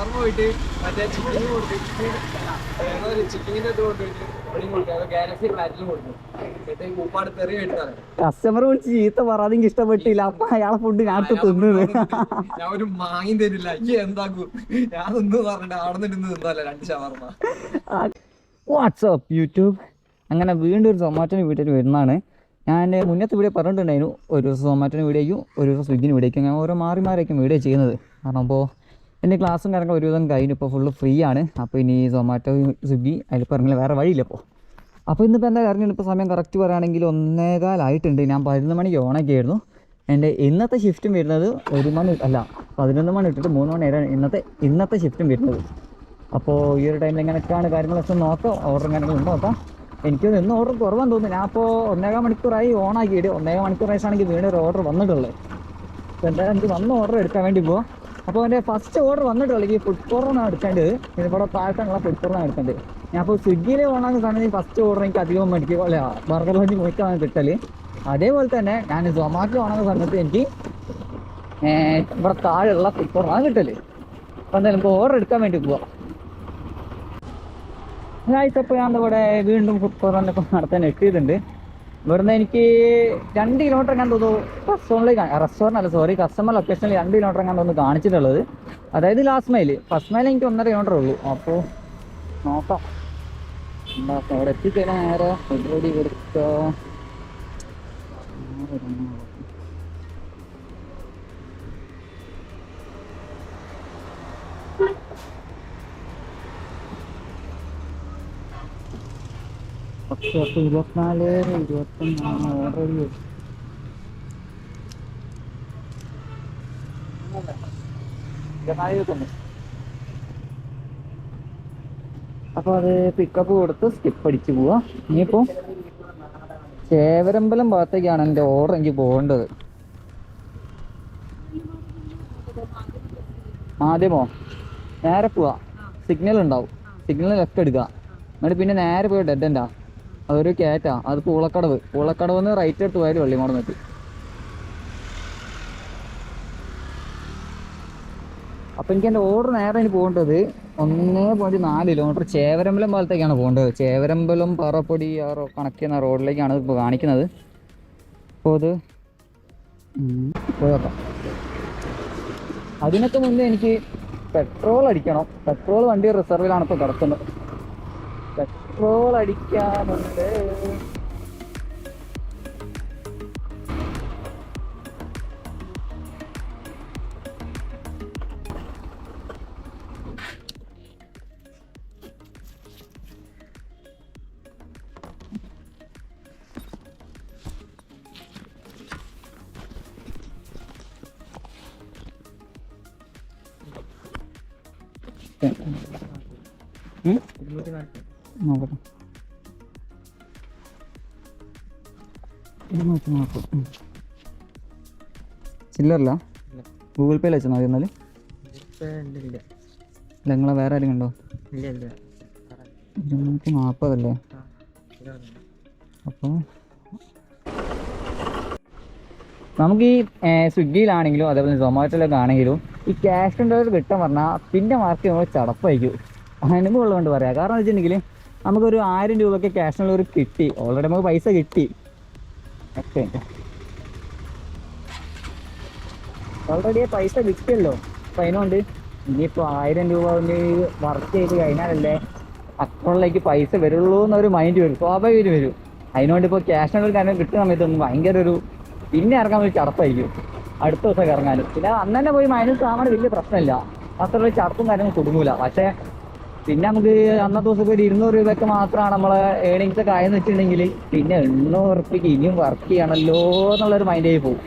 ഷവർമ പോയിട്ട് മറ്റേ ചിക്കൻ കൊടുത്തിട്ട് ചിക്കനിന്റെ ഇത് കൊണ്ടുപോയിട്ട് ഇവിടെയും കൊടുക്കും അത് ഗാലക്സി ഫ്ലാറ്റിലും കൊടുക്കും എന്നിട്ട് തെറി എടുത്താണ് കസ്റ്റമർ വിളിച്ച് ചീത്ത പറയാതെ ഇഷ്ടപ്പെട്ടില്ല. അപ്പൊ അയാളെ ഫുഡ് എടുത്ത് തിന്നത് ഞാൻ ഒരു മാങ്ങി തരില്ല. ഈ എന്താക്കൂ ഞാൻ പറഞ്ഞിട്ട് അവിടെ നിന്ന് നിന്നല്ല രണ്ട് ഷവർമ. വാട്സപ്പ് യൂട്യൂബ് അങ്ങനെ വീണ്ടും ഒരു സൊമാറ്റോന് വീട്ടിൽ വരുന്നതാണ്. ഞാൻ മുന്നത്തെ വീഡിയോ പറഞ്ഞിട്ടുണ്ടായിരുന്നു. ഒരു ദിവസം സൊമാറ്റോന് വീഡിയോയ്ക്കും ഒരു ദിവസം സ്വിഗ്ഗിന് വീഡിയോയ്ക്കും ഞാൻ ഓരോ മാറി മാറിയൊക്കെ വീഡിയോ ചെയ്യുന്നത്. കാരണം അപ്പോൾ എന്റെ ക്ലാസ്സും കാര്യങ്ങളും ഒരുവിധം കഴിഞ്ഞു. ഇപ്പോൾ ഫുള്ള് ഫ്രീ ആണ്. അപ്പോൾ ഇനി സൊമാറ്റോ സ്വിഗ്ഗി അതിൽ പറഞ്ഞാൽ വേറെ വഴിയില്ല ഇപ്പോൾ അപ്പോൾ ഇന്നിപ്പോൾ എന്താ കാര്യം? ഇപ്പോൾ സമയം കറക്റ്റ് പറയുകയാണെങ്കിൽ ഒന്നേകാലായിട്ടുണ്ട്. ഞാൻ പതിനൊന്ന് മണിക്ക് ഓണൊക്കെയായിരുന്നു എന്റെ ഇന്നത്തെ ഷിഫ്റ്റും വരുന്നത് ഒരു മണി അല്ല പതിനൊന്ന് മണി ഇട്ടിട്ട് മൂന്ന് മണി വരെ ഇന്നത്തെ ഇന്നത്തെ ഷിഫ്റ്റും വരുന്നത്. അപ്പോൾ ഈ ഒരു ടൈമിൽ എങ്ങനെയൊക്കെയാണ് കാര്യങ്ങളൊക്കെ നോക്കാം. ഓർഡർ കാര്യങ്ങളും നോക്കാം. എനിക്ക് ഇന്ന് ഓർഡർ കുറവാന്ന് തോന്നുന്നു. ഞാൻ അപ്പോൾ ഒന്നേകാൽ മണിക്കൂറായി ഓണാക്കിയിട്ട്. ഒന്നേകാൽ മണിക്കൂർ ആയിട്ടാണെങ്കിൽ വീണ്ടും ഒരു ഓർഡർ വന്നിട്ടുള്ളത്. അപ്പോൾ എന്തായാലും എനിക്ക് വന്ന് ഓർഡർ എടുക്കാൻ വേണ്ടി പോവാം. അപ്പോൾ എന്റെ ഫസ്റ്റ് ഓർഡർ വന്നിട്ടുള്ളൂ ഈ ഫുഡ് കോർണറാണ് എടുക്കേണ്ടത്. ഇവിടെ താഴത്തുള്ള ഫുഡ് കോർണർ എടുക്കേണ്ടത്. ഞാൻ അപ്പോൾ സ്വിഗ്ഗിയിൽ സമയത്ത് ഫസ്റ്റ് ഓർഡർ എനിക്ക് അധികം മേടിക്കുക അല്ല ബർഗർ ലഞ്ച് പോയിട്ടാണ് കിട്ടൽ. അതേപോലെ തന്നെ ഞാൻ സൊമാറ്റോ ഓണാകുന്ന സമയത്ത് എനിക്ക് ഇവിടെ താഴെയുള്ള ഫുഡ് കോർണറാണ് കിട്ടൽ. അപ്പോൾ എന്തായാലും ഇപ്പോൾ ഓർഡർ എടുക്കാൻ വേണ്ടി പോവാം. ഒരാഴ്ചപ്പോൾ ഞാൻ ഇവിടെ വീണ്ടും ഫുഡ് കോർണറിനൊക്കെ നടത്താൻ എത്തിയതുണ്ട് ഇവിടുന്ന് എനിക്ക് രണ്ട് കിലോമീറ്റർ എങ്ങാൻ തോന്നുന്നു. റെസ്റ്റോറന്റിൽ റെസ്റ്റോറന്റ് അല്ല സോറി കസ്റ്റമർ ലൊക്കേഷനിൽ രണ്ട് കിലോമീറ്റർ എങ്ങാൻ തോന്നുന്നു കാണിച്ചിട്ടുള്ളത്. അതായത് ലാസ്റ്റ് മൈൽ ഫസ്റ്റ് മൈൽ എനിക്ക് ഒന്നര കിലോമീറ്റർ ഉള്ളൂ. അപ്പോൾ നോക്കാം. എന്താ അവിടെ എത്തിക്കഴിഞ്ഞാൽ നേരെ പരിപാടി കൊടുക്കുക പത്ത് പത്ത് ഇരുപത്തിനാല് ഇരുപത്തൊന്നാണ് ഓർഡർ അപ്പൊ അത് പിക്കപ്പ് കൊടുത്ത് സ്കിപ്പ് അടിച്ചു പോവാ. ഇനിയിപ്പോ ചേവരമ്പലം ഭാഗത്തേക്കാണ് എന്റെ ഓർഡർ എനിക്ക് പോകേണ്ടത്. ആദ്യമോ? നേരെ പോവാ. സിഗ്നൽ ഉണ്ടാവും. സിഗ്നൽ ലെഫ്റ്റ് എടുക്കുക. എന്നിട്ട് പിന്നെ നേരെ പോയി ഡെഡ് എൻഡാ അതൊരു കയറ്റാ അത് പൂളക്കടവ്. പൂളക്കടവ് നിന്ന് റൈറ്റ് എടുത്ത് പോയാൽ വെള്ളിമോട് നിൽക്കും അപ്പം എനിക്ക് എന്റെ ഓർഡർ നേരെ ഇനി പോകേണ്ടത് ഒന്ന് പോയിന്റ് നാല് കിലോമീറ്റർ ചേവരമ്പലം പാലത്തേക്കാണ് പോകേണ്ടത്. ചേവരമ്പലം പാറപ്പൊടി ആ റോ കണക്ട് ചെയ്യുന്ന റോഡിലേക്കാണ് ഇപ്പോൾ കാണിക്കുന്നത്. അപ്പോൾ അത് പോയി നോക്കാം. അതിനൊക്കെ മുന്നേ എനിക്ക് പെട്രോൾ അടിക്കണം. പെട്രോൾ വണ്ടി റിസർവിലാണ് ഇപ്പോൾ കിടക്കുന്നത്. പെട്രോൾ ഇരുന്നൂറ്റി ഉം? നോക്കട്ടെ. ഉം. ചില്ലറല്ല? ഗൂഗിൾ പേയിൽ വെച്ചാൽ മതി എന്നാൽ ഇല്ല അല്ല നിങ്ങളെ വേറെ ആരെങ്കിലും ഉണ്ടോ? ഇരുന്നൂറ്റി നാൽപ്പതല്ലേ അപ്പോൾ നമുക്ക് ഈ സ്വിഗ്ഗിയിലാണെങ്കിലും അതേപോലെ സൊമാറ്റോയിലൊക്കെ ആണെങ്കിലും ഈ ക്യാഷ് ഡെലിവറി കിട്ടാൻ പറഞ്ഞാൽ പിന്നെ മാർക്ക് നമ്മൾ ചടപ്പായിരിക്കും. അനുഭവം ഉള്ളതുകൊണ്ട് പറയാം. കാരണം വെച്ചിട്ടുണ്ടെങ്കിൽ നമുക്കൊരു ആയിരം രൂപയ്ക്ക് ക്യാഷ് ഒരു കിട്ടി. ഓൾറെഡി നമുക്ക് പൈസ കിട്ടി. ഓൾറെഡി പൈസ കിട്ടിയല്ലോ. അപ്പൊ അതിനോണ്ട്. ഇനിയിപ്പോൾ ആയിരം രൂപ വർക്ക് ചെയ്ത് കഴിഞ്ഞാലല്ലേ അക്കൗണ്ടിലേക്ക് പൈസ വരുള്ളൂ എന്നൊരു മൈൻഡ് വരും. സ്വാഭാവികം വരും. അതിനോണ്ട് ഇപ്പോൾ ക്യാഷ് ഡെലിവറി കാരണം കിട്ടുന്ന സമയത്തൊന്നും ഭയങ്കര ഒരു പിന്നെ ഇറങ്ങാൻ ഒരു ചടപ്പായിരിക്കും. അടുത്ത ദിവസം ഇറങ്ങാനും പിന്നെ അന്ന് പോയി മൈനസ് ആവാൻ വലിയ പ്രശ്നമില്ല. അത്ര ചടപ്പും കാര്യങ്ങളും കുടുങ്ങൂല. പക്ഷേ പിന്നെ നമുക്ക് അന്നത്തെ ദിവസം ഒരു ഇരുന്നൂറ് രൂപയൊക്കെ മാത്രമാണ് നമ്മളെ ഏണിങ്സ് ഒക്കെ ആയെന്ന് വെച്ചിട്ടുണ്ടെങ്കിൽ പിന്നെ എണ്ണൂറ് ഉറുപ്പിക്ക് ഇനിയും വർക്ക് ചെയ്യണമല്ലോ എന്നുള്ളൊരു ആയി പോകും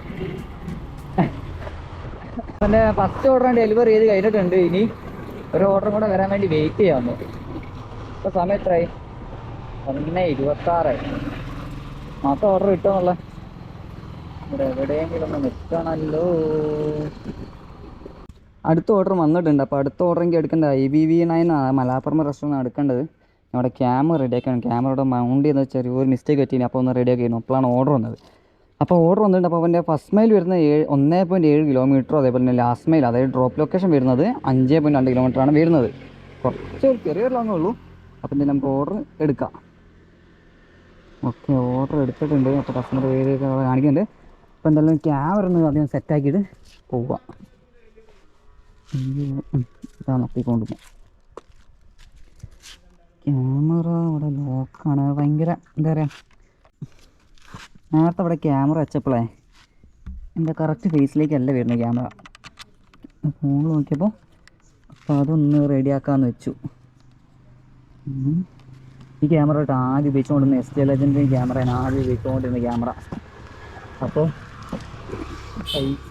എന്റെ ഫസ്റ്റ് ഓർഡർ ഡെലിവറി ചെയ്ത് കഴിഞ്ഞിട്ടുണ്ട്. ഇനി ഒരു ഓർഡർ കൂടെ വരാൻ വേണ്ടി വെയിറ്റ് ചെയ്യാമെന്ന് ഇപ്പോൾ സമയം എത്രയായി? ഒന്ന് ഇരുപത്താറായി. മാസം ഓർഡർ കിട്ടുമെന്നുള്ള ഇവിടെ എവിടെയെങ്കിലും ഒന്ന് നിൽക്കണമല്ലോ അടുത്ത ഓർഡർ വന്നിട്ടുണ്ട്. അപ്പോൾ അടുത്ത ഓർഡർ എനിക്ക് എടുക്കേണ്ട I B V nine Malappuram restaurant എടുക്കേണ്ടത്. അവിടെ ക്യാമറ റെഡിയാക്കണം ക്യാമറയുടെ മൗണ്ട് ചെയ്യുന്ന ചെറിയൊരു മിസ്റ്റേക്ക് പറ്റിയില്ല അപ്പോൾ ഒന്ന് റെഡിയാക്കിയിരുന്നു അപ്പോഴാണ് ഓർഡർ വന്നത്. അപ്പോൾ ഓർഡർ വന്നിട്ടുണ്ട്. അപ്പോൾ അവന്റെ ഫസ്റ്റ് മൈൽ വരുന്നത് ഏഴ് ഒന്നേ പോയിന്റ് ഏഴ് കിലോമീറ്ററും അതേപോലെ തന്നെ ലാസ്റ്റ് മൈൽ അതായത് ഡ്രോപ്പ് ലൊക്കേഷൻ വരുന്നത് അഞ്ച് പോയിന്റ് രണ്ട് കിലോമീറ്ററാണ് വരുന്നത്. കുറച്ച് ചെറിയൊരു ലോങ്ങേ ഉള്ളൂ. അപ്പം തന്നെ നമുക്ക് ഓർഡർ എടുക്കാം. ഓക്കെ ഓർഡർ എടുത്തിട്ടുണ്ട്. അപ്പോൾ കസ്റ്റമർ അവിടെ കാണിക്കുന്നുണ്ട്. അപ്പോൾ എന്തായാലും ക്യാമറ ഒന്ന് അധികം സെറ്റാക്കിയിട്ട് പോവാം. നോക്കിക്കൊണ്ട് ക്യാമറ ഇവിടെ ലോക്കാണ്. ഭയങ്കര എന്താ പറയുക നേരത്തെ അവിടെ ക്യാമറ വെച്ചപ്പോഴേ എന്റെ കറക്റ്റ് ഫേസിലേക്കല്ല വരുന്നത് ക്യാമറ. ഫോൺ നോക്കിയപ്പോൾ അപ്പോൾ അതൊന്ന് റെഡിയാക്കാമെന്ന് വെച്ചു. ഈ ക്യാമറ ആദ്യം ഉപയോഗിച്ചുകൊണ്ടിരുന്ന എസ് ടി ലെജൻഡിന്റെ ക്യാമറയാണ് ആദ്യം ഉപയോഗിച്ചുകൊണ്ടിരുന്ന ക്യാമറ. അപ്പോൾ പൈസ.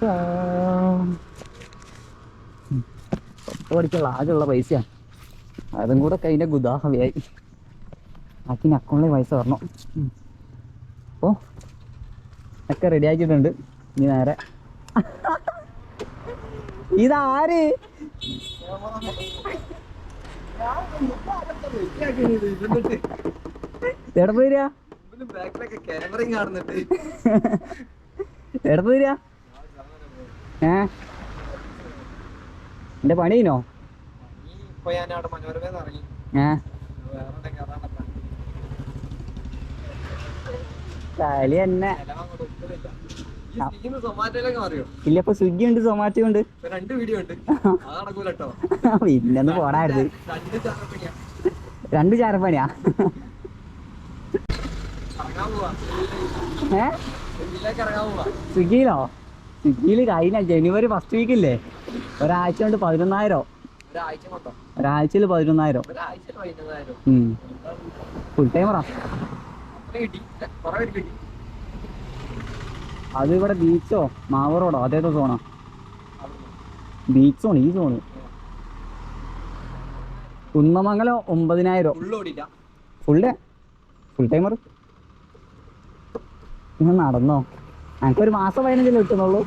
പത്ത് പഠിക്കുള്ള ആകെയുള്ള പൈസയാണ്. അതും കൂടെ കഴിഞ്ഞ ഗുദാഹവയായി. ആക്കിന് അക്കൗണ്ടിൽ പൈസ വരണം. അപ്പോൾ ഒക്കെ റെഡി ആക്കിയിട്ടുണ്ട്. ഇനി നേരെ. ഇതാര്? എവിടെ പോയി ഏ എന്റെ പണി കഴിഞ്ഞോ ഇപ്പൊ ഞാൻ അവിടെ മനോരമ ഇറങ്ങി ഏ വേറെ പണിയിനോ? കളി തന്നെ. ഇല്ല ഇപ്പൊ സ്വിഗ്ഗി ഉണ്ട് സൊമാറ്റോ ഉണ്ട്. പിന്നൊന്ന് രണ്ട് ചാറപ്പണിയാ രണ്ട് ചാരപ്പണിയാ. സ്വിഗ്ഗിയിലോ? സ്വിഗ്ഗിയിൽ കഴിഞ്ഞ ജനുവരി ഫസ്റ്റ് വീക്ക് ഇല്ലേ? ഒരാഴ്ച കൊണ്ട് പതിനൊന്നായിരം. ഒരാഴ്ചയിൽ പതിനൊന്നായിരം. ഫുൾ ടൈമറാ അത് ഇവിടെ ബീച്ചോ? മാവറോടോ? അതേതോ സോണാ ബീച്ച് സോൺ ഈ സോണ് കുന്നമംഗലം ഒമ്പതിനായിരം. ഫുൾ ഫുൾ ടൈമർ നിങ്ങൾ നടന്നോ ഒരു മാസം പതിനഞ്ചിൽ കിട്ടുന്നുള്ളൂ.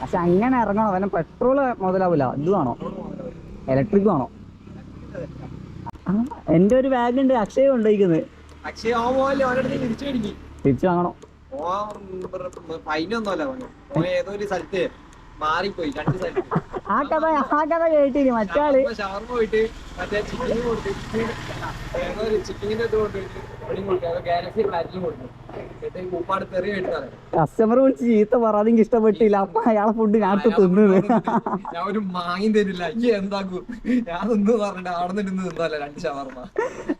പക്ഷെ അങ്ങനെ ഇറങ്ങണം. അവനെ പെട്രോൾ മുതലാവില്ല ഇത് വേണോ? ഇലക്ട്രിക് വേണോ? എന്റെ ഒരു ബാഗ് ഉണ്ട്. അക്ഷയ കൊണ്ടുപോയിക്കുന്നത് തിരിച്ചു വാങ്ങണോ. ഫൈനൊന്നുമല്ല ഏതോ ഒരു സ്ഥലത്ത്. മാറിപ്പോയി രണ്ട് സ്ഥലത്ത് ആ കഥ ആ കഥ കേട്ടിന് മറ്റാൾ. ഷവർമ പോയിട്ട് മറ്റേ ചിക്കൻ കൊടുത്തു ചിക്കനിന്റെ ഇത് കൊണ്ടുപോയിട്ട് പണി കൊടുക്കും അതോ ഗാലക്സി ഫ്ലാറ്റിലും കൊടുക്കും എന്നിട്ട് ഉപ്പാട് തെറി എടുത്താണ് കസ്റ്റമർ വിളിച്ച് ചീത്ത പറയാതെ ഇഷ്ടപ്പെട്ടില്ല. അപ്പൊ അയാളെ ഫുഡ് ഞാൻ എടുത്ത് തിന്നത്. ഞാൻ ഒരു മാങ്ങി തരില്ല. ഈ എന്താക്കൂ ഞാൻ നിന്ന് പറഞ്ഞിട്ട് അവിടെ നിന്ന് നിന്നല്ല രണ്ട് ഷവർമ.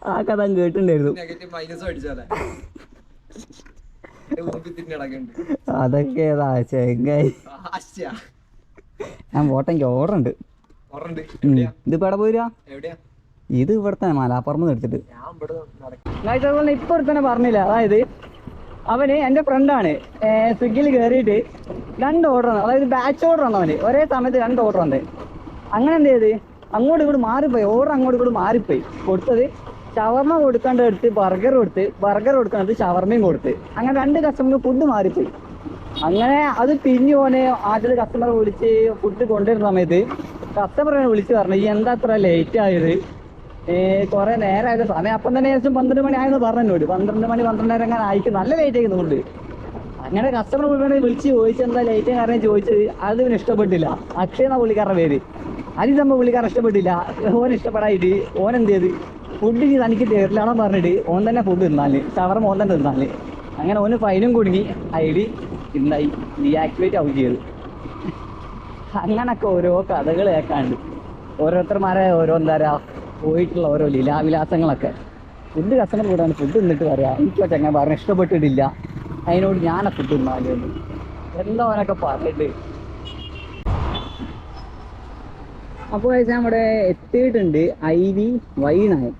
ആ കഥ കേട്ടിട്ടുണ്ടായിരുന്നു. നെഗറ്റീവ് മൈനസ് അടിച്ചാലേ അതൊക്കെ ഏതാ? ചെങ്ങായി. ഞാൻ പോട്ടെ എനിക്ക് ഓർഡർ ഉണ്ട് ഇതിപ്പോ എവിടെ പോയിരാ? എവിടെയാ? ഇത് ഇവിടത്തെ മലാപ്പുറത്ത് എടുത്തിട്ട്. ഞാൻ ഇവിടെ നടക്കും അതുപോലെ ഇപ്പൊ തന്നെ പറഞ്ഞില്ല. അതായത് അവന് എന്റെ ഫ്രണ്ടാണ് സ്വിഗ്ഗിയിൽ കയറിയിട്ട് രണ്ട് ഓർഡർ ആണ് അതായത് ബാച്ച് ഓർഡർ ആണ് അവന് ഒരേ സമയത്ത് രണ്ട് ഓർഡർ ഉണ്ട് അങ്ങനെ എന്ത് ചെയ്ത്? അങ്ങോട്ട് ഇങ്ങോട്ട് മാറിപ്പോയി. ഓർഡർ അങ്ങോട്ട് ഇങ്ങോട്ട് മാറിപ്പോയി. കൊടുത്തത് ഷവർമ കൊടുക്കാണ്ട് എടുത്ത് ബർഗർ കൊടുത്ത് ബർഗർ കൊടുക്കാണ്ട് ഷവർമയും കൊടുത്ത്. അങ്ങനെ രണ്ട് കസ്റ്റമർക്ക് ഫുഡ് മാറിപ്പോയി. അങ്ങനെ അത് പിരിഞ്ഞു പോനെ ആദ്യത്തെ കസ്റ്റമർ വിളിച്ച് ഫുഡ് കൊണ്ടുവരുന്ന സമയത്ത് കസ്റ്റമറെ വിളിച്ച് പറഞ്ഞു ഈ എന്താ അത്ര ലേറ്റ് ആയത്? കുറെ നേരമായത് സമയം. അപ്പം തന്നെ ഏകദേശം പന്ത്രണ്ട് മണി ആയെന്ന് പറഞ്ഞു എന്നോട് പന്ത്രണ്ട് മണി പന്ത്രണ്ടര അങ്ങനെ ആയിക്കും നല്ല ലേറ്റ് ആയിരിക്കുന്നുണ്ട് അങ്ങനെ കസ്റ്റമർ മുഴുവൻ വിളിച്ച് ചോദിച്ചു എന്താ ലേറ്റ് കാരണം ചോദിച്ചത് അത് ഇവന് ഇഷ്ടപ്പെട്ടില്ല. അക്ഷയ എന്ന പുള്ളിക്കാരുടെ പേര്. അതിന് നമ്മൾ പുള്ളിക്കാരൻ ഇഷ്ടപ്പെട്ടില്ല. ഓൻ ഇഷ്ടപ്പെടായിട്ട് ഓൻ എന്ത് ചെയ്ത്? ഫുഡ് തനിക്ക് തരില്ലാണോ പറഞ്ഞിട്ട് ഓൻ തന്നെ ഫുഡ് തിന്നാൽ ഷവർ ഓൻ തന്നെ തിന്നാൽ. അങ്ങനെ ഓന് ഫൈനും കുടുങ്ങി. ഐ ഡി ഇന്നായി ഡീആക്ടിവേറ്റ് ആവുകയും ചെയ്തു. അങ്ങനൊക്കെ ഓരോ കഥകൾ കേൾക്കാണ്ട് ഓരോരുത്തർമാരെ ഓരോ എന്താ പറയുക പോയിട്ടുള്ള ഓരോ ലീലാവിലാസങ്ങളൊക്കെ. ഫുഡ് കസ്റ്റമർ കൂടാണ് ഫുഡ് തിന്നിട്ട് പറയാം എനിക്ക് ചങ്ങ പറഞ്ഞു ഇഷ്ടപ്പെട്ടിട്ടില്ല. അതിനോട് ഞാനാ ഫുഡ് തിന്നാലും. എന്താ അവനൊക്കെ പറഞ്ഞിട്ട്? അപ്പോൾ നമ്മുടെ എത്തിയിട്ടുണ്ട് ഐ വി വൈനായ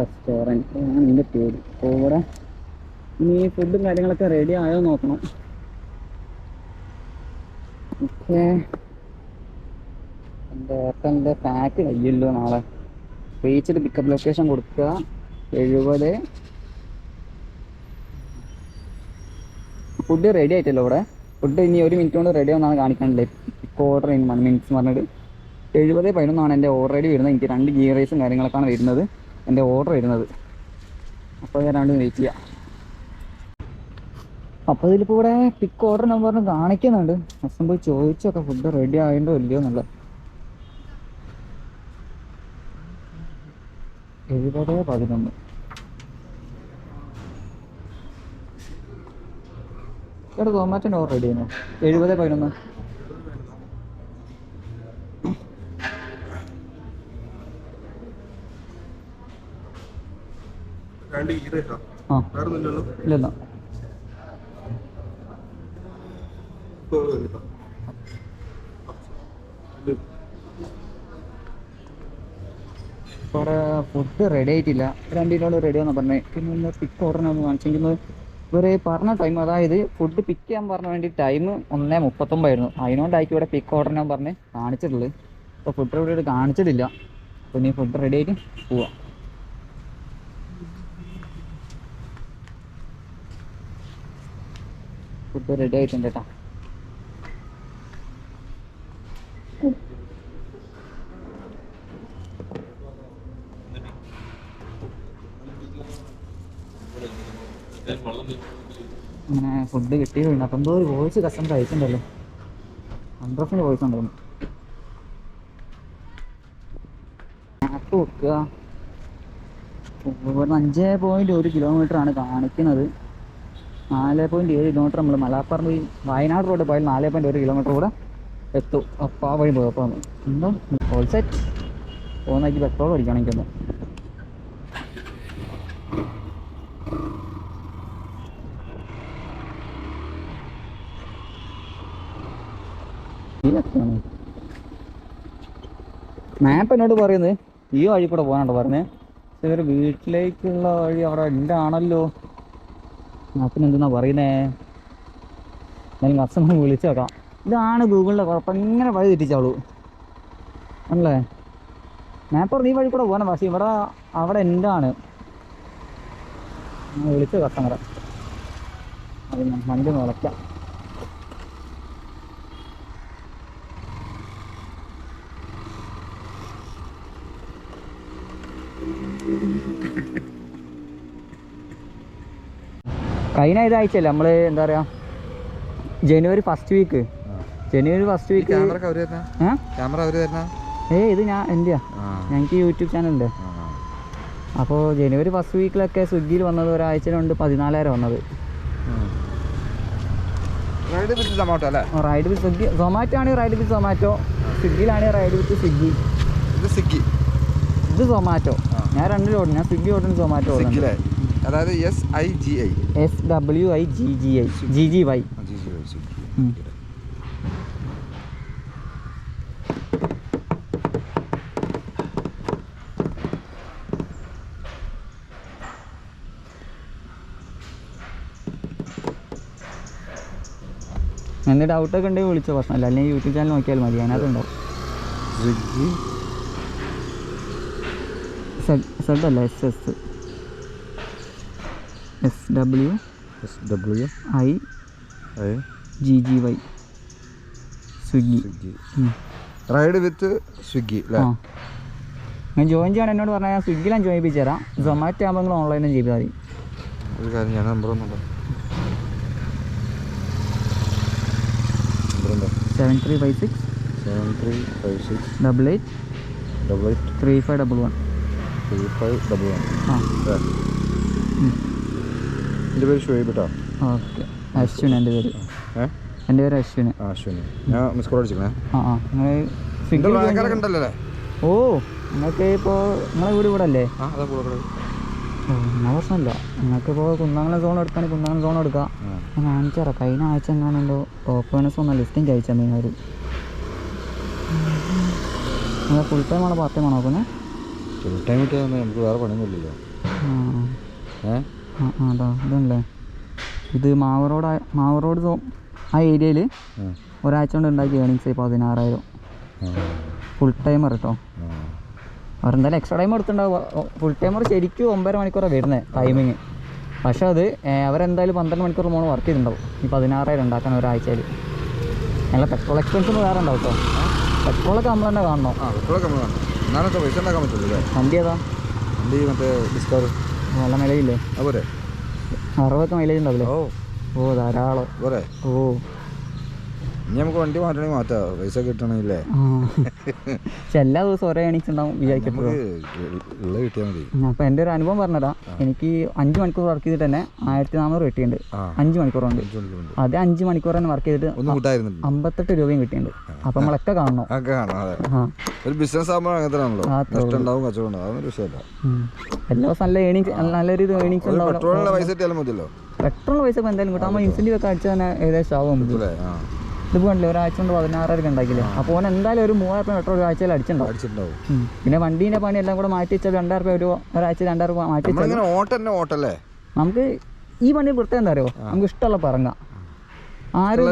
റെസ്റ്റോറന്റ് ഇതിന്റെ പേര് അപ്പോൾ ഇവിടെ ഇനി ഫുഡും കാര്യങ്ങളൊക്കെ റെഡി ആയോ നോക്കണം. ഓക്കെ. എന്റെ ഏട്ടന്റെ പാക്ക് കയ്യല്ലോ നാളെ. റീച്ചിട്ട് പിക്കപ്പ് ലൊക്കേഷൻ കൊടുക്കുക. എഴുപത്. ഫുഡ് റെഡി ആയിട്ടല്ലോ ഇവിടെ. ഫുഡ് ഇനി ഒരു മിനിറ്റ് കൊണ്ട് റെഡി ആവുന്നതാണ് pick order in one minutes പറഞ്ഞിട്ട്. എഴുപത് പതിനൊന്നാണ് എന്റെ ഓൾറെഡി വരുന്നത്. എനിക്ക് രണ്ട് ഗീ റൈസും കാര്യങ്ങളൊക്കെയാണ് വരുന്നത്. എന്റെ ഓർഡർ വരുന്നത്. അപ്പോൾ ഞാനാണ് വെയിറ്റ് ചെയ്യാം. അപ്പോൾ ഇതിലിപ്പോൾ ഇവിടെ പിക്ക് ഓർഡർ നമ്പറിന് കാണിക്കുന്നുണ്ട്. അസം പോയി ചോദിച്ചൊക്കെ ഫുഡ് റെഡി ആയതോ ഇല്ലയോ എന്നുള്ളത്. എഴുപത് പതിനൊന്ന്. ഇവിടെ സൊമാറ്റോന്റെ ഓർഡർ റെഡി ചെയ്യുന്നു എഴുപത് പതിനൊന്ന്. രണ്ട് ആ. ഇല്ലല്ലോ? ഫുഡ് റെഡി ആയിട്ടില്ല. രണ്ടിനോട് റെഡി ആണെന്ന് പറഞ്ഞത് പിന്നെ ഒന്ന് പിക്ക് ഓർഡറിനൊന്ന് കാണിച്ചിരിക്കുന്നത്. ഇവർ പറഞ്ഞ ടൈം അതായത് ഫുഡ് പിക്ക് ചെയ്യാൻ പറഞ്ഞ വേണ്ടി ടൈം ഒന്നേ മുപ്പത്തൊമ്പതായിരുന്നു. അതിനോണ്ടായിരിക്കും ഇവിടെ പിക്ക് ഓർഡർ ഞാൻ പറഞ്ഞ്. കാണിച്ചിട്ടുള്ളത്. അപ്പോൾ ഫുഡ് ഇവിടെ കാണിച്ചിട്ടില്ല. അപ്പോൾ ഇനി ഫുഡ് റെഡി ആയിട്ട് പോവാം. ഫുഡ് റെഡി ആയിട്ടുണ്ട് കേട്ടോ അങ്ങനെ ഫുഡ് കിട്ടിയിട്ടുണ്ട്. അപ്പം എന്തോ ഒരു വോയിസ് കസ്റ്റമർ അയച്ചിട്ടുണ്ടല്ലോ. അൺഡ്രഫിന്റെ വോയിസ് ഉണ്ടായിരുന്നു മാപ്പ് വെക്കുക. ഇവിടുന്ന് അഞ്ച് പോയിന്റ് ഒരു കിലോമീറ്റർ ആണ് കാണിക്കുന്നത്. നാല് പോയിന്റ് ഏഴ് കിലോമീറ്റർ നമ്മൾ മലപ്പുറം ഈ വയനാട് റോഡ് പോയാൽ നാല് പോയിന്റ് ഒരു കിലോമീറ്റർ കൂടെ എത്തും. അപ്പം ആ വഴി പോകും അപ്പം എന്തോ? ഹോൾ സെറ്റ് പോകുന്ന പെട്രോൾ അടിക്കണം ഒന്ന്. മാപ്പ് എന്നോട് പറയുന്നത് ഈ വഴി കൂടെ പോകാനാണ് പറഞ്ഞത് ഇവർ വീട്ടിലേക്കുള്ള വഴി അവിടെ ഉണ്ടാണല്ലോ മാപ്പിന് എന്തെന്നാ പറയുന്നേ? എന്നാലും കസ്റ്റമർ വിളിച്ചു നോക്കാം ഇതാണ് ഗൂഗിളിന്റെ കുഴപ്പം ഇങ്ങനെ വഴി തെറ്റിച്ചോളൂ ആണല്ലേ മാപ്പർ നീ വഴി കൂടെ പോകണം പക്ഷേ ഇവിടെ അവിടെ എന്താണ്? വിളിച്ചു കസ്റ്റമറെ. അത് ഞാൻ വണ്ടി ഒന്ന് വിളക്കാം കഴിഞ്ഞ ഇതാഴ്ചയല്ലേ നമ്മൾ എന്താ പറയാ January first week January first week camera ഏ? ഇത് ഞാൻ എന്റെയാ. ഞങ്ങൾക്ക് യൂട്യൂബ് ചാനൽ ഉണ്ട്. അപ്പോൾ ജനുവരി ഫസ്റ്റ് വീക്കിലൊക്കെ സ്വിഗ്ഗിയിൽ വന്നത് ഒരാഴ്ചയിലുണ്ട് പതിനാലായിരം വന്നത്. റൈഡ് വിത്ത് സൊമാറ്റോ അല്ലേ? റൈഡ് വിത്ത് സ്വിഗ്ഗി സൊമാറ്റോ ആണെങ്കിൽ റൈഡ് വിത്ത് സൊമാറ്റോ സ്വിഗ്ഗിയിലാണെങ്കിൽ റൈഡ് വിത്ത് സ്വിഗ്ഗി ഇത് സ്വിഗ്ഗി ഇത് സൊമാറ്റോ ഞാൻ രണ്ടിലും ഞാൻ സ്വിഗ്ഗി ഓടുന്നു സൊമാറ്റോ സ്വിഗ്ഗിലെ അതായത് S I G I S W I G G I G G Y G G ഉം. എന്ത് ഡൗട്ടൊക്കെ ഉണ്ടെങ്കിൽ വിളിച്ചോ പ്രശ്നമില്ല. അല്ലെങ്കിൽ യൂട്യൂബ് ചാനൽ നോക്കിയാൽ മതി. അതിനകത്തുണ്ടാവും സെഡ് അല്ല S S S W S W I I G G Y Swiggy. Ride with Swiggy ഞാൻ ജോയിൻ ചെയ്യാൻ എന്നോട് പറഞ്ഞാൽ ഞാൻ സ്വിഗ്ഗിയിലാണ് ജോയിൻ ചെയ്യിപ്പിച്ചു തരാം സൊമാറ്റോ ആകുമ്പോൾ നിങ്ങൾ ഓൺലൈനും ചെയ്താൽ മതി. ഒരു കാര്യം ഞാൻ number ഒന്നുണ്ടോ seven three five six seven three five six double eight double eight three five double one three five double one ആ. എന്റെ പേര് ഷുഹൈബ് കേട്ടോ ഓക്കെ. അശ്വിൻ എന്റെ പേര്. എന്റെ പേര് അശ്വിന് ആ അശ്വിനി ഞാൻ മിസ് കോൾ അടിച്ചിക്കണേ ആ ആ. നിങ്ങൾ ഉണ്ടല്ലേ ഓ നിങ്ങൾക്ക് ഇപ്പോൾ നിങ്ങളെ വീട് ഇവിടെ അല്ലേ? പ്രശ്നമില്ല. നിങ്ങൾക്ക് ഇപ്പോൾ കുന്നംകുളം സോൺ എടുക്കുകയാണെങ്കിൽ കുന്നംകുളം സോൺ എടുക്കാം. ഞാൻ കാണിച്ചറ കഴിഞ്ഞ ആഴ്ച എങ്ങാനുണ്ടോ ഓപ്പേണേഴ്സ് ഒന്ന് ലിസ്റ്റിംഗ് അയച്ചു തന്നെ അവർ നിങ്ങൾ ഫുൾ ടൈം ആണോ പാർട്ട് ടൈം ആണോ നോക്കുന്നത് ഫുൾ ടൈം കിട്ടിയാൽ നമുക്ക് വേറെ പണിയൊന്നുമില്ലല്ലോ ആ. ഏ? ആ ആ, അതാ ഇതല്ലേ ഇത് മാവ് റോഡ് ആ- മാവ് റോഡ് ആ ഏരിയയിൽ ഒരാഴ്ച കൊണ്ട് ഉണ്ടാക്കിയ ഏണിങ്സ് പതിനാറായിരം. ഫുൾ ടൈമർ കേട്ടോ അവരെന്തായാലും എക്സ്ട്രാ ടൈം എടുത്തിട്ടുണ്ടാവും. ഫുൾ ടൈമർ ശരിക്കും ഒമ്പര മണിക്കൂറാണ് വരുന്നത് ടൈമിങ് പക്ഷേ അത് അവരെന്തായാലും പന്ത്രണ്ട് മണിക്കൂർ മോണ് വർക്ക് ചെയ്തിട്ടുണ്ടാവും. ഈ പതിനാറായിരം ഉണ്ടാക്കാൻ ഒരാഴ്ചയിൽ ഞങ്ങൾ പെട്രോൾ എക്സ്പെൻസ് ഒന്നും വേറെ ഉണ്ടാവും കേട്ടോ പെട്രോളൊക്കെ നമ്മൾ തന്നെ കാണണം. ആ പെട്രോളൊക്കെ നമ്മൾ കാണും എന്നാലത്തെ പൈസ ഉണ്ടാക്കാൻ പറ്റുള്ളൂ അല്ലേ? വണ്ടി ഏതാ? വണ്ടി മറ്റേ ഡിസ്കവർ നല്ല മൈലേജില്ലേ അതുപോലെ അറുപതൊക്കെ മൈലേജ് ഉണ്ടാവില്ലേ ഓ. ഓ ധാരാളം. പോരെ. ഓ. ഇനി നമുക്ക് വണ്ടി മാറ്റണമെങ്കിൽ മാറ്റാം. പൈസ പക്ഷെ എല്ലാ ദിവസവും ഒരേ എണീച്ചുണ്ടാവും വിചാരിക്കപ്പെടും നമുക്ക് ഉള്ളത് കിട്ടിയാൽ മതി. അപ്പോൾ എന്റെ ഒരു അനുഭവം പറഞ്ഞതാ എനിക്ക് അഞ്ച് മണിക്കൂർ വർക്ക് ചെയ്തിട്ട് തന്നെ ആയിരത്തി നാനൂറ് കിട്ടിയിട്ടുണ്ട് അഞ്ച് മണിക്കൂറുണ്ട്. അതേ അഞ്ച് മണിക്കൂർ തന്നെ വർക്ക് ചെയ്തിട്ട് അമ്പത്തെട്ട് രൂപയും കിട്ടിയിട്ടുണ്ട്. അപ്പൊ നമ്മളൊക്കെ കാണണം. ഒരു ബിസിനസ് ആകുമ്പോൾ അങ്ങനെ ആണല്ലോ. കച്ചവടം അതൊന്നും വിഷയമല്ല. എല്ലാ ദിവസം നല്ല ഏണിങ്സ് നല്ലൊരു ഇത് ഏണിങ്സ് ഉണ്ടാവും. പെട്രോളിനുള്ള പൈസ കിട്ടിയാലും മതിയല്ലോ. പെട്രോൾ പൈസ എന്തായാലും കിട്ടും. നമ്മൾ ഇൻസെന്റീവ് ഒക്കെ അടിച്ചാൽ തന്നെ ഏകദേശം ആവും. ഇതിപ്പോൾ കണ്ടില്ലേ? ഒരാഴ്ച കൊണ്ട് പതിനാറായിരം ഉണ്ടാക്കില്ലേ അപ്പോൾ ഓൻ എന്തായാലും ഒരു മൂവായിരം രൂപ പെട്രോൾ ഒരാഴ്ചയിൽ അടിച്ചിട്ടുണ്ടാവും. പിന്നെ വണ്ടീന്റെ പണി എല്ലാം കൂടെ മാറ്റി വെച്ചാൽ രണ്ടായിരം രൂപ ഒരു ഒരാഴ്ച രണ്ടായിരം രൂപ മാറ്റി വെച്ചാൽ ഓട്ടല്ലേ? നമുക്ക് ഈ പണി പ്രത്യേകം എന്താ അറിയോ? നമുക്ക് ഇഷ്ടമുള്ള പറങ്ങാം ആരും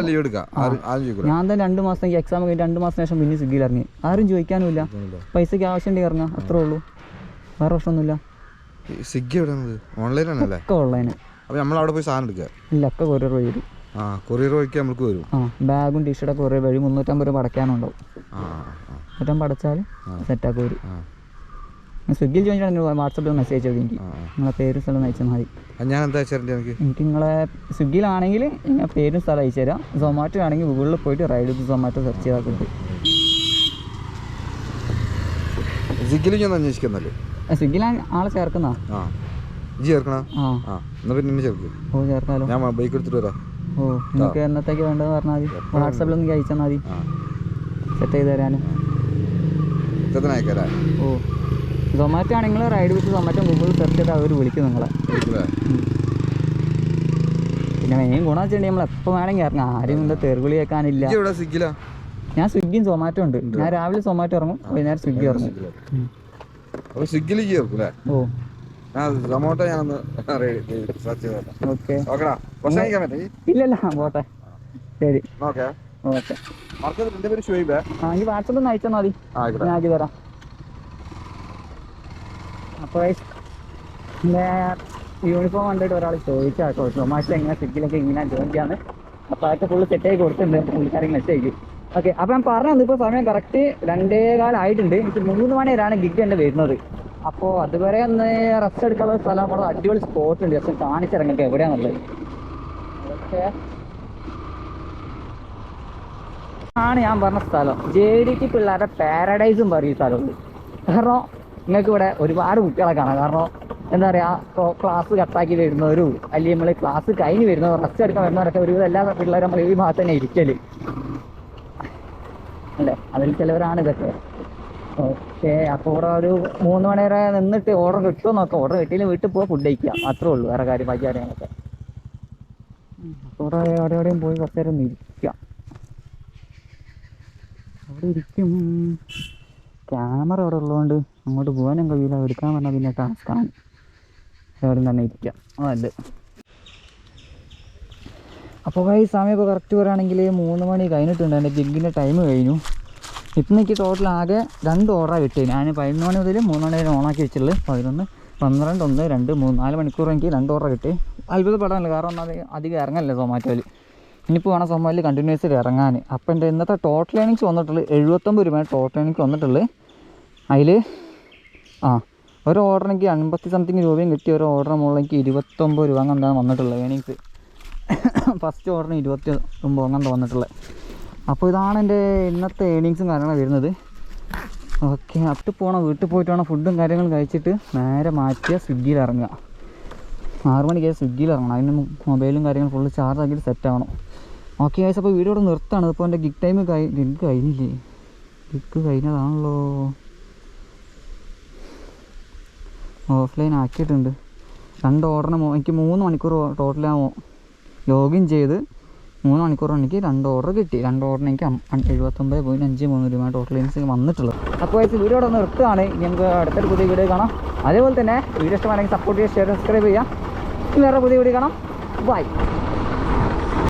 ഞാൻ തന്നെ രണ്ട് മാസം എക്സാം കഴിഞ്ഞ് രണ്ട് മാസം ശേഷം പിന്നെ സ്വിഗ്ഗിയിൽ ഇറങ്ങി. ആരും ചോദിക്കാനുമില്ല. പൈസയ്ക്ക് ആവശ്യമുണ്ടെങ്കിൽ ഇറങ്ങാം. അത്രേ ഉള്ളൂ. വേറെ പ്രശ്നമൊന്നുമില്ല. സ്വിഗ്ഗി ഓൺലൈനാണല്ലേ ഒക്കെ ഉള്ളതിന് അപ്പോൾ നമ്മൾ അവിടെ പോയി സാധനം എടുക്കുക. ഇല്ല ഒക്കെ കൊറിയർ വഴി ആ കൊറിയർ വഴിക്ക് നമുക്ക് വരും. ആ ബാഗും ടീഷർട്ടൊക്കെ കൊറിയർ വഴി മുന്നൂറ്റമ്പത് രൂപ അടയ്ക്കാനുണ്ടാവും. മുന്നൂറ്റമ്പത് അടച്ചാൽ സെറ്റാക്കി വരും സ്വിഗ്ഗിയിൽ ചോദിച്ചാൽ വാട്സപ്പിൽ മെസ്സേജ് ചെയ്തു എനിക്ക്. നിങ്ങളെ പേരും സ്ഥലം അയച്ചാൽ മതി. ഞാൻ എന്താ എനിക്ക് എനിക്ക് നിങ്ങളെ സ്വിഗ്ഗിയിലാണെങ്കിൽ ഞാൻ പേരും സ്ഥലം അയച്ചു തരാം. സൊമാറ്റോ ആണെങ്കിൽ ഗൂഗിളിൽ പോയിട്ട് റൈഡ് വിത്ത് സൊമാറ്റോ സെർച്ച് ചെയ്താൽ കിട്ടും. സ്വിഗ്ഗിയിൽ ഞാൻ അന്വേഷിക്കുന്നല്ലേ സ്വിഗ്ഗിയിൽ ആളെ ചേർക്കുന്ന ചേർക്കണ? ആ. എന്നാ പിന്നെ ചേർക്കും. ഓ ചേർക്കാലോ ഞാൻ ബൈക്ക് എടുത്തിട്ട് വരാം. ഓ നിങ്ങൾക്ക് എന്നത്തേക്ക് വേണ്ടത് പറഞ്ഞാൽ മതി. വാട്സപ്പിൽ ഒന്ന് അയച്ചാൽ മതി. സെറ്റ് ചെയ്ത് ഇത്ര ഓ. സൊമാറ്റോ ആണെങ്കിൽ ride with Zomato Google search ചെയ്താൽ അവർ വിളിക്കും നിങ്ങളെ. പിന്നെ മെയിൻ ഗുണം വെച്ചിട്ടുണ്ടെങ്കിൽ നമ്മൾ എപ്പോൾ വേണമെങ്കിൽ ഇറങ്ങാം. ആരും ഇവിടെ തെറുവിളി കേൾക്കാനില്ല. സ്വിഗ്ഗിലാ? ഞാൻ സ്വിഗ്ഗിയും സൊമാറ്റോ ഉണ്ട്. ഞാൻ രാവിലെ സൊമാറ്റോ ഇറങ്ങും. വൈകുന്നേരം സ്വിഗ്ഗി ഇറങ്ങും. ഓ. സൊമാറ്റോ ഞാനൊന്ന് സെർച്ച് ചെയ്തോട്ടെ ഭക്ഷണം ഇല്ലല്ല പോട്ടെ. ശരി. ഓക്കെ. ഓക്കെ പേര് ഷുഹൈബേ ആ ഈ വാട്സപ്പിൽ ഒന്ന് അയച്ചാൽ മതി. ഞാൻ ആക്കി തരാം. അപ്പോൾ യൂണിഫോം കണ്ടിട്ട് ഒരാൾ ചോദിച്ചാ സൊമാറ്റോ എങ്ങനെ സ്വിഗ്ഗിലൊക്കെ ഇങ്ങനെ ജോയിൻ ചെയ്യാന്ന്. അപ്പോൾ അതൊക്കെ ഫുള്ള് സെറ്റായി കൊടുത്തിട്ടുണ്ട്. പുള്ളിക്കാരി മെസ്സേജ് ഓക്കെ അപ്പോൾ ഞാൻ പറഞ്ഞത് ഇപ്പോൾ സമയം കറക്റ്റ് രണ്ടേ കാലമായിട്ടുണ്ട് എനിക്ക് മൂന്ന് മണി വരെയാണ് ഗിഗ് എന്റെ വരുന്നത്. അപ്പോൾ അതുവരെ ഒന്ന് റെസ്റ്റ് എടുക്കാനുള്ള സ്ഥലം അവിടെ അടിപൊളി സ്പോട്ട് ഉണ്ട്. ജസ്റ്റ് കാണിച്ചിറങ്ങട്ടെ എവിടെയാണുള്ളത്? ഓക്കെ ആണ് ഞാൻ പറഞ്ഞ സ്ഥലം. ജെ ഡി ടി പിള്ളേരുടെ പാരഡൈസും പറയും സ്ഥലമുണ്ട്. കാരണം നിങ്ങൾക്ക് ഇവിടെ ഒരുപാട് കുട്ടികളെ കാണാം. കാരണം എന്താ പറയുക ക്ലാസ് കട്ടാക്കി വരുന്നവരും അല്ലെങ്കിൽ നമ്മൾ ക്ലാസ് കഴിഞ്ഞ് വരുന്നവർ റെസ്റ്റ് എടുക്കാൻ വരുന്നവരൊക്കെ ഒരുവിധം എല്ലാ പിള്ളേരും നമ്മൾ ഈ ഭാഗത്ത് തന്നെ ഇരിക്കൽ. അല്ലേ? അതിൽ ചിലവരാണ് ഇതൊക്കെ. ഓക്കെ അപ്പോൾ ഇവിടെ ഒരു മൂന്ന് മണി വരെ നിന്നിട്ട് ഓർഡർ കിട്ടുമോ നോക്കാം. ഓർഡർ കിട്ടിയില്ല വീട്ടിൽ പോകാൻ ഫുഡ് കഴിക്കുക. അത്രേ ഉള്ളൂ. വേറെ കാര്യം ബാക്കി കാര്യങ്ങളൊക്കെ. ഇവിടെ എവിടെ എവിടെയും പോയി കുറച്ച് നേരം ഇരിക്കാം അവിടെ ഇരിക്കും. ക്യാമറ അവിടെ ഉള്ളതുകൊണ്ട് അങ്ങോട്ട് പോകാനും കഴിയില്ല. എടുക്കാൻ പറഞ്ഞാൽ പിന്നെ ടാസ്ക്കാണ് എവിടെയും തന്നെ ഇരിക്കാം അതല്ലേ അപ്പോൾ ഈ സമയം ഇപ്പോൾ കറക്റ്റ് പറയുകയാണെങ്കിൽ മൂന്ന് മണി കഴിഞ്ഞിട്ടുണ്ട്. എന്റെ ജിഗിന്റെ ടൈം കഴിഞ്ഞു. ഇപ്പം എനിക്ക് ടോട്ടൽ ആകെ രണ്ട് ഓർഡറാണ് കിട്ടിയത്. ഞാൻ പതിനൊന്ന് മണി മുതൽ മൂന്ന് മണി വരെ ഓണാക്കി വെച്ചിട്ടുള്ളത് പതിനൊന്ന് പന്ത്രണ്ട് ഒന്ന് രണ്ട് മൂന്ന് നാല് മണിക്കൂർ എനിക്ക് രണ്ട് ഓർഡർ കിട്ടി. അത്ഭുതപ്പെടാനല്ല കാരണം അത് അധികം ഇറങ്ങല്ലേ സൊമാറ്റോയിൽ ഇനിയിപ്പോൾ വേണം സൊമാറ്റോയിൽ കണ്ടിന്യൂസ് ഇറങ്ങാൻ അപ്പോൾ എന്റെ ഇന്നത്തെ ടോട്ടൽ ഏണിങ്സ് വന്നിട്ടുള്ളത് എഴുപത്തൊമ്പത് രൂപയാണ് ടോട്ടൽ ഏണിങ്സ് വന്നിട്ടുള്ളത് അതിൽ ആ ഒരു ഓർഡർ എനിക്ക് അൻപത്തി സംതിങ് രൂപയും കിട്ടി. ഒരു ഓർഡർ മുകളിൽ എനിക്ക് ഇരുപത്തൊമ്പത് രൂപ അങ്ങനെ വന്നിട്ടുള്ളത് ഏണിങ്സ് ഫസ്റ്റ് ഓർഡറിന് ഇരുപത്തി ഒമ്പത് അങ്ങനെ വന്നിട്ടുള്ളത് അപ്പോൾ ഇതാണ് എന്റെ ഇന്നത്തെ ഏണിങ്സും കാര്യങ്ങളും വരുന്നത്. ഓക്കെ അട്ട് പോകണം വീട്ടിൽ പോയിട്ട് വേണം? ഫുഡും കാര്യങ്ങളും കഴിച്ചിട്ട് നേരെ മാറ്റിയ സ്വിഗ്ഗിയിൽ ഇറങ്ങുക. ആറ് മണിക്ക് സ്വിഗ്ഗിയിൽ ഇറങ്ങണം. അതിന് മൊബൈലും കാര്യങ്ങളും ഫുള്ള് ചാർജ് ആക്കിയിട്ട് സെറ്റ് ആവണം. ഓക്കെ ഗൈസ് അപ്പോൾ വീഡിയോ ഇവിടെ നിർത്താണ് ഇപ്പോൾ എന്റെ ഗിഗ് ടൈം കഴി ഗിഗ് കഴിഞ്ഞില്ലേ? ഗിഗ് കഴിഞ്ഞതാണല്ലോ. ഓഫ്ലൈൻ ആക്കിയിട്ടുണ്ട്. രണ്ട് ഓർഡറിന് എനിക്ക് മൂന്ന് മണിക്കൂർ ടോട്ടൽ ലോഗിൻ ചെയ്ത് മൂന്ന് മണിക്കൂർ എനിക്ക് രണ്ട് ഓർഡർ കിട്ടി. രണ്ട് ഓർഡറിന് എനിക്ക് എഴുപത്തൊമ്പത് പോയിന്റ് അഞ്ച് മൂന്ന് രൂപ ടോട്ടൽ എനിക്ക് വന്നിട്ടുള്ളത്. അപ്പോൾ ഈ വീഡിയോ ഇവിടെ നിർത്തുകയാണ്. ഇനി നമുക്ക് അടുത്തൊരു പുതിയ വീഡിയോ കാണാം. അതേപോലെ തന്നെ വീഡിയോ ഇഷ്ടമാണെങ്കിൽ സപ്പോർട്ട് ചെയ്യുക ഷെയർ സബ്സ്ക്രൈബ് ചെയ്യുക. വേറെ പുതിയ വീഡിയോ കാണാം. ബൈ